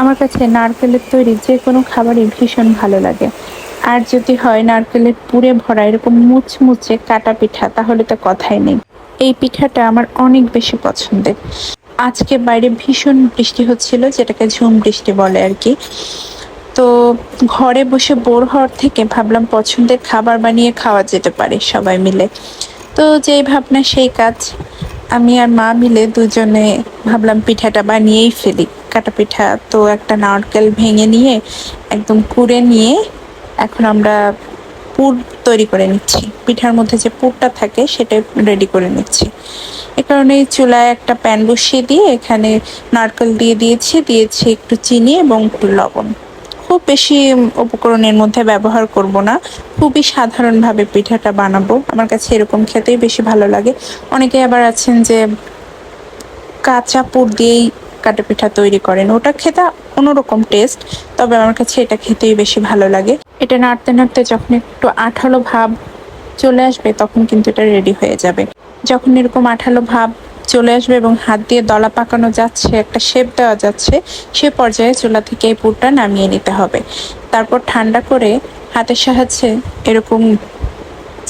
আমার কাছে নারকেলের তৈরি যে কোনো খাবারই ভীষণ ভালো লাগে। আর যদি হয় নারকেলের পুরে ভরা এরকম মুচমুচে কাটা পিঠা, তাহলে তো কথাই নেই। এই পিঠাটা আমার অনেক বেশি পছন্দের। আজকে বাইরে ভীষণ বৃষ্টি হচ্ছিল, যেটাকে ঝুম বৃষ্টি বলে আর কি। তো ঘরে বসে বোর হওয়ার থেকে ভাবলাম পছন্দের খাবার বানিয়ে খাওয়া যেতে পারে সবাই মিলে। তো যেই ভাবনা, সেই কাজ। আমি আর মা মিলে দুজনে ভাবলাম পিঠাটা বানিয়েই ফেলি। কাটা পিঠা, তো একটা নারকেল ভেঙে নিয়ে একদম কুড়ে নিয়ে এখন আমরা পুর তৈরি করে নিচ্ছি। পিঠার মধ্যে যে পুরটা থাকে সেটা রেডি করে নিচ্ছি। এ কারণে চুলায় একটা প্যান বসিয়ে দিয়ে এখানে নারকেল দিয়ে দিয়েছি দিয়েছি একটু চিনি এবং একটু লবণ। খুব বেশি উপকরণের মধ্যে ব্যবহার করব না। খুবই সাধারণভাবে পিঠাটা বানাবো। আমার কাছে এরকম খেতেই বেশি ভালো লাগে। অনেকে আবার আছেন যে কাঁচা পুর দিয়েই কাটা পিঠা তৈরি করেন। ওটা খেতে অন্যরকম টেস্ট তবে আমার কাছে এটা খেতেই বেশি ভালো লাগে। এটা নাড়তে নাড়তে যখন একটু আঠালো ভাব চলে আসবে, তখন কিন্তু এটা রেডি হয়ে যাবে। যখন এরকম আঠালো ভাব চলে আসবে এবং হাত দিয়ে দলা পাকানো যাচ্ছে, একটা শেপ দেওয়া যাচ্ছে, সে পর্যায়ে চুলা থেকে এই পুরটা নামিয়ে নিতে হবে। তারপর ঠান্ডা করে হাতের সাহায্যে এরকম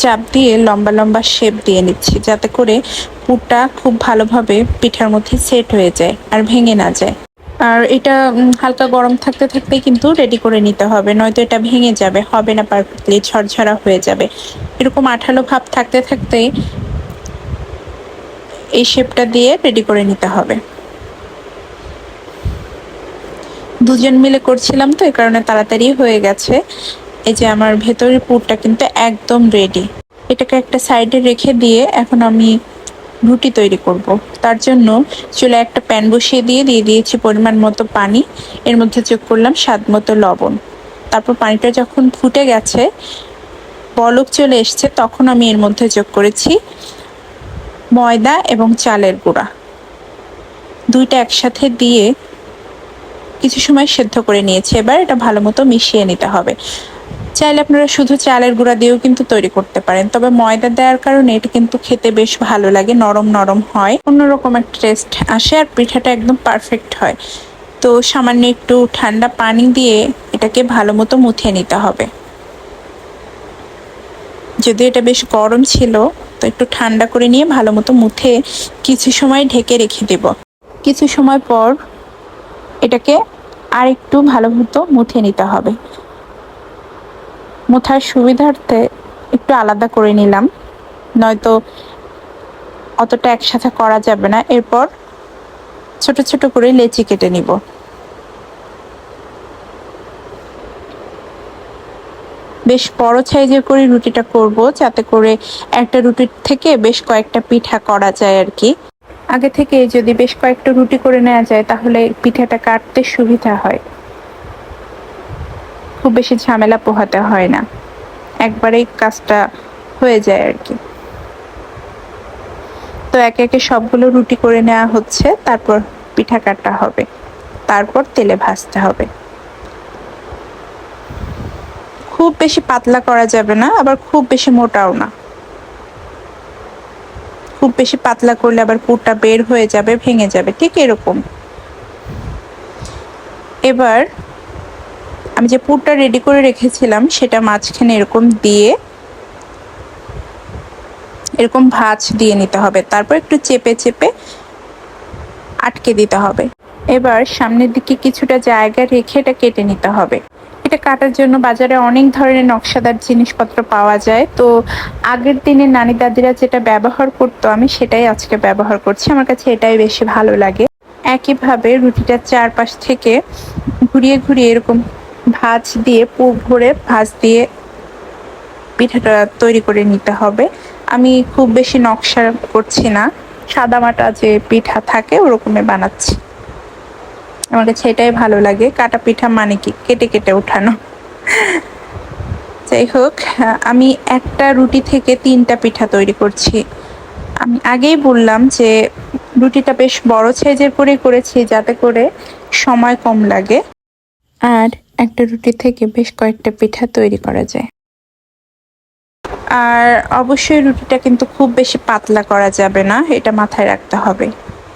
চাপ দিয়ে লম্বা লম্বা শেপ দিয়ে নিচ্ছি, যাতে করে পুরটা খুব ভালোভাবে পিঠার মধ্যে সেট হয়ে যায় আর ভেঙে না যায়। আর এটা হালকা গরম থাকতে থাকতে কিন্তু রেডি করে নিতে হবে, নয়তো এটা ভেঙে যাবে, হবে না পারফেক্টলি ঝরঝরা হয়ে যাবে। এরকম আঠালো ভাব থাকতে থাকতে এই শেপটা দিয়ে রেডি করে নিতে হবে। দুজন মিলে করছিলাম তো এই কারণে তাড়াতাড়ি হয়ে গেছে। এই যে আমার ভেতরের পুরটা কিন্তু একদম রেডি এটাকে একটা সাইডে রেখে দিয়ে এখন আমি রুটি তৈরি করব। তার জন্য চুলায় একটা প্যান বসিয়ে দিয়ে দিয়ে দিয়েছি পরিমাণ মতো পানি। এর মধ্যে যোগ করলাম স্বাদ মতো লবণ। তারপর পানিটা যখন ফুটে গেছে, বলক চলে এসছে, তখন আমি এর মধ্যে যোগ করেছি ময়দা এবং চালের গুঁড়া। দুইটা একসাথে দিয়ে কিছু সময় সেদ্ধ করে নিয়েছি। এবার এটা ভালো মতো মিশিয়ে নিতে হবে। চাইলে আপনারা শুধু চালের গুঁড়া দিয়েও কিন্তু তৈরি করতে পারেন। তবে ময়দা দেওয়ার কারণে এটা কিন্তু খেতে বেশ ভালো লাগে, নরম নরম হয়। অন্যরকম একটা টেস্ট আসে আর পিঠাটা একদম পারফেক্ট হয়। তো সামান্য একটু ঠান্ডা পানি দিয়ে এটাকে ভালো মতো মুথে নিতে হবে। যদি এটা বেশ গরম ছিল, তো একটু ঠান্ডা করে নিয়ে ভালো মতো মুথে কিছু সময় ঢেকে রেখে দেব। কিছু সময় পর এটাকে আর একটু ভালো মতো মুথে নিতে হবে। মুথার সুবিধার্থে একটু আলাদা করে নিলাম। নয়তো অতটা একসাথে করা যাবে না। এরপর ছোট ছোট করে লেচি কেটে নিব। বেশ বড় সাইজের করে রুটিটা করব, যাতে করে একটা রুটির থেকে বেশ কয়েকটা পিঠা করা যায় আর কি। আগে থেকে যদি বেশ কয়েকটা রুটি করে নেওয়া যায়, তাহলে পিঠাটা কাটতে সুবিধা হয়। খুব বেশি ঝামেলা পোহাতে হয় না। একবারেই কাজটা হয়ে যায় আর কি। তো একে একে সবগুলো রুটি করে নেওয়া হচ্ছে, তারপর পিঠা কাটা হবে। তারপর তেলে ভাজতে হবে। খুব বেশি পাতলা করা যাবে না, আবার খুব বেশি মোটাও না। খুব বেশি পাতলা করলে আবার পুরটা বের হয়ে যাবে, ভেঙে যাবে, ঠিক এরকম। এবার আমি যে পুরটা রেডি করে রেখেছিলাম, সেটা মাঝখানে এরকম দিয়ে, এরকম ভাঁজ দিয়ে নিতে হবে। তারপর একটু চেপে চেপে আটকে দিতে হবে। এবার সামনের দিকে কিছুটা জায়গা রেখে এটা কেটে নিতে হবে। এটা কাটার জন্য বাজারে অনেক ধরনের নকশাদার জিনিসপত্র পাওয়া যায়। তো আগের দিনে নানি দাদিরা যেটা ব্যবহার করতো, আমি সেটাই আজকে ব্যবহার করছি। আমার কাছে এটাই বেশি ভালো লাগে। একইভাবে রুটিটার চারপাশ থেকে ঘুরিয়ে ঘুরিয়ে এরকম ভাঁজ দিয়ে, পুর ভরে ভাঁজ দিয়ে পিঠাটা তৈরি করে নিতে হবে। আমি খুব বেশি নকশা করছি না। সাদামাটা যে পিঠা থাকে, ওরকমই বানাচ্ছি। আমার কাছে এটাই ভালো লাগে। কাটা পিঠা মানে কি? কেটে কেটে উঠানো যাই হোক, আমি একটা রুটি থেকে তিনটা পিঠা তৈরি করছি। আমি আগেই বললাম যে রুটিটা বেশ বড় সাইজের করে করেছি, যাতে করে সময় কম লাগে। আর একটা রুটি থেকে বেশ কয়েকটা পিঠা তৈরি করা যায়। আর অবশ্যই রুটিটা কিন্তু খুব বেশি পাতলা করা যাবে না, এটা মাথায় রাখতে হবে।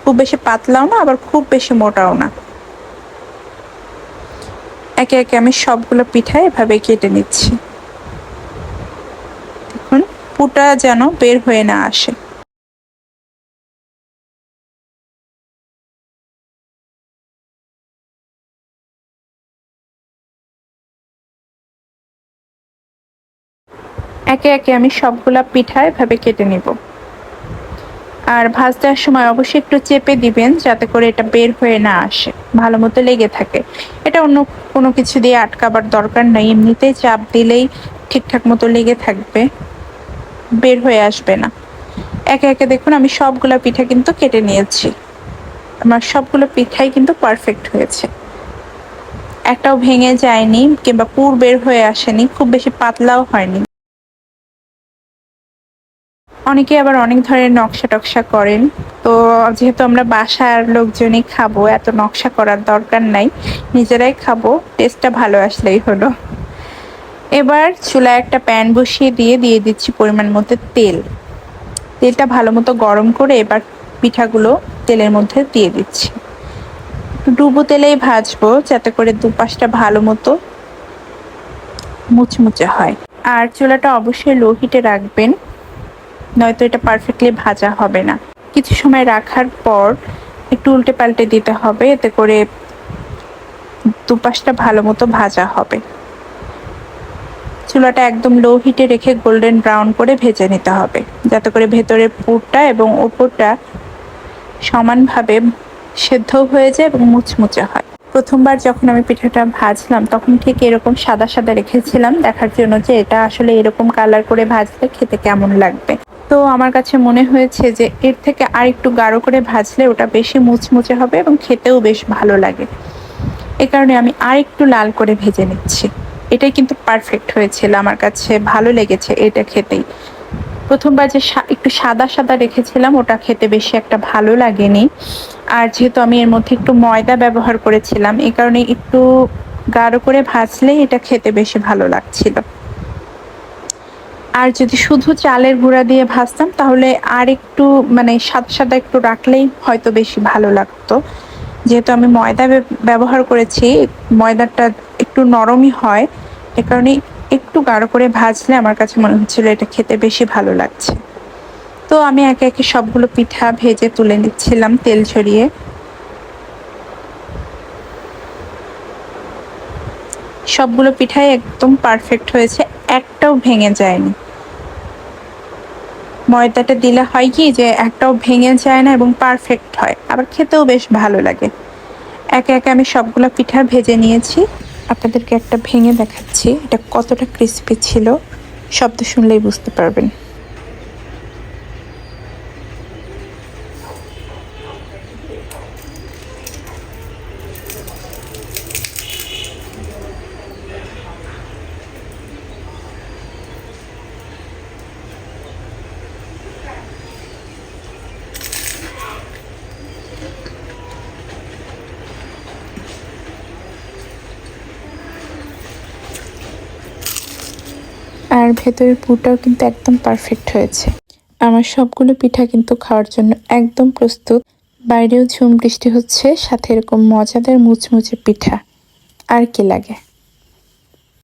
খুব বেশি পাতলাও না, আবার খুব বেশি মোটাও না। একে একে আমি সবগুলো পিঠা এভাবে কেটে নিচ্ছি। দেখুন, পুটা যেন বের হয়ে না আসে। একে একে আমি সবগুলা পিঠা এভাবে কেটে নিব। আর ভাজ দেওয়ার সময় অবশ্যই একটু চেপে দিবেন যাতে করে এটা বের হয়ে না আসে, ভালো মতো লেগে থাকে। এটা অন্য কোনো কিছু দিয়ে আটকাবার দরকার নাই, এমনিতেই চাপ দিলেই ঠিকঠাক মতো লেগে থাকবে, বের হয়ে আসবে না। একে একে দেখুন আমি সবগুলা পিঠা কিন্তু কেটে নিয়েছি। আমার সবগুলো পিঠাই কিন্তু পারফেক্ট হয়েছে। একটাও ভেঙে যায়নি কিংবা পুর বের হয়ে আসেনি, খুব বেশি পাতলাও হয়নি। অনেকে আবার অনেক ধরনের নকশা টকশা করেন। তো যেহেতু আমরা বাসার লোকজনই খাব, এত নকশা করার দরকার নাই। নিজেরাই খাব টেস্টটা ভালো আসলেই হলো। এবার চুলায় একটা প্যান বসিয়ে দিয়ে দিয়ে দিচ্ছি পরিমাণ মতো তেল। তেলটা ভালো মতো গরম করে এবার পিঠাগুলো তেলের মধ্যে দিয়ে দিচ্ছি। ডুবো তেলেই ভাজবো, যাতে করে দুপাশটা ভালো মতো মুচমুচে হয়। আর চুলাটা অবশ্যই লো হিটে রাখবেন। নয়তো এটা পারফেক্টলি ভাজা হবে না। কিছু সময় রাখার পর একটু উল্টে পাল্টে দিতে হবে, এতে করে দুপাশটা ভালো মতো ভাজা হবে। চুলাটা একদম লো হিটে রেখে গোল্ডেন ব্রাউন করে ভেজে নিতে হবে, যাতে করে ভেতরের পুরটা এবং ওপরটা সমানভাবে সেদ্ধ হয়ে যায় এবং মুচমুচে হয়। প্রথমবার যখন আমি পিঠাটা ভাজলাম, তখন ঠিক এরকম সাদা সাদা রেখেছিলাম, দেখার জন্য যে এটা আসলে এরকম কালার করে ভাজলে খেতে কেমন লাগবে। তো আমার কাছে মনে হয়েছে যে এর থেকে আর একটু গাঢ় করে ভাজলে ওটা বেশি মুচমুচে হবে এবং খেতেও বেশ ভালো লাগে। এ কারণে আমি আর একটু লাল করে ভেজে নিচ্ছি। এটাই কিন্তু পারফেক্ট হয়েছিল আমার কাছে, ভালো লেগেছে এটা খেতেই। প্রথমবার যে একটু সাদা সাদা রেখেছিলাম, ওটা খেতে বেশি একটা ভালো লাগেনি। আর যেহেতু আমি এর মধ্যে একটু ময়দা ব্যবহার করেছিলাম এই কারণে একটু গাঢ় করে ভাজলেই এটা খেতে বেশি ভালো লাগছিল। আর যদি শুধু চালের গুঁড়া দিয়ে ভাজতাম, তাহলে আর একটু মানে সাদা সাদা একটু রাখলেই হয়তো বেশি ভালো লাগতো। যেহেতু আমি ময়দা ব্যবহার করেছি, ময়দাটা একটু নরমই হয়, এ কারণে একটু গাঢ় করে ভাজলে আমার কাছে মনে হচ্ছিল এটা খেতে বেশি ভালো লাগছে। তো আমি একে একে সবগুলো পিঠা ভেজে তুলে নিচ্ছিলাম তেল ছড়িয়ে। সবগুলো পিঠাই একদম পারফেক্ট হয়েছে। একটাও ভেঙে যায়নি। ময়দাটা দিলে হয় কি যে একটাও ভেঙে যায় না এবং পারফেক্ট হয়। আবার খেতেও বেশ ভালো লাগে। একে একে আমি সবগুলো পিঠা ভেজে নিয়েছি। আপনাদেরকে একটা ভেঙে দেখাচ্ছি। এটা কতটা ক্রিস্পি ছিল, শব্দ শুনলেই বুঝতে পারবেন। ভেতরের পুরটাও কিন্তু একদম পারফেক্ট হয়েছে। আমার সবগুলো পিঠা কিন্তু খাওয়ার জন্য একদম প্রস্তুত। বাইরেও ঝুম বৃষ্টি হচ্ছে, সাথে এরকম মজাদার মুচমুচে পিঠা। আর কি লাগে?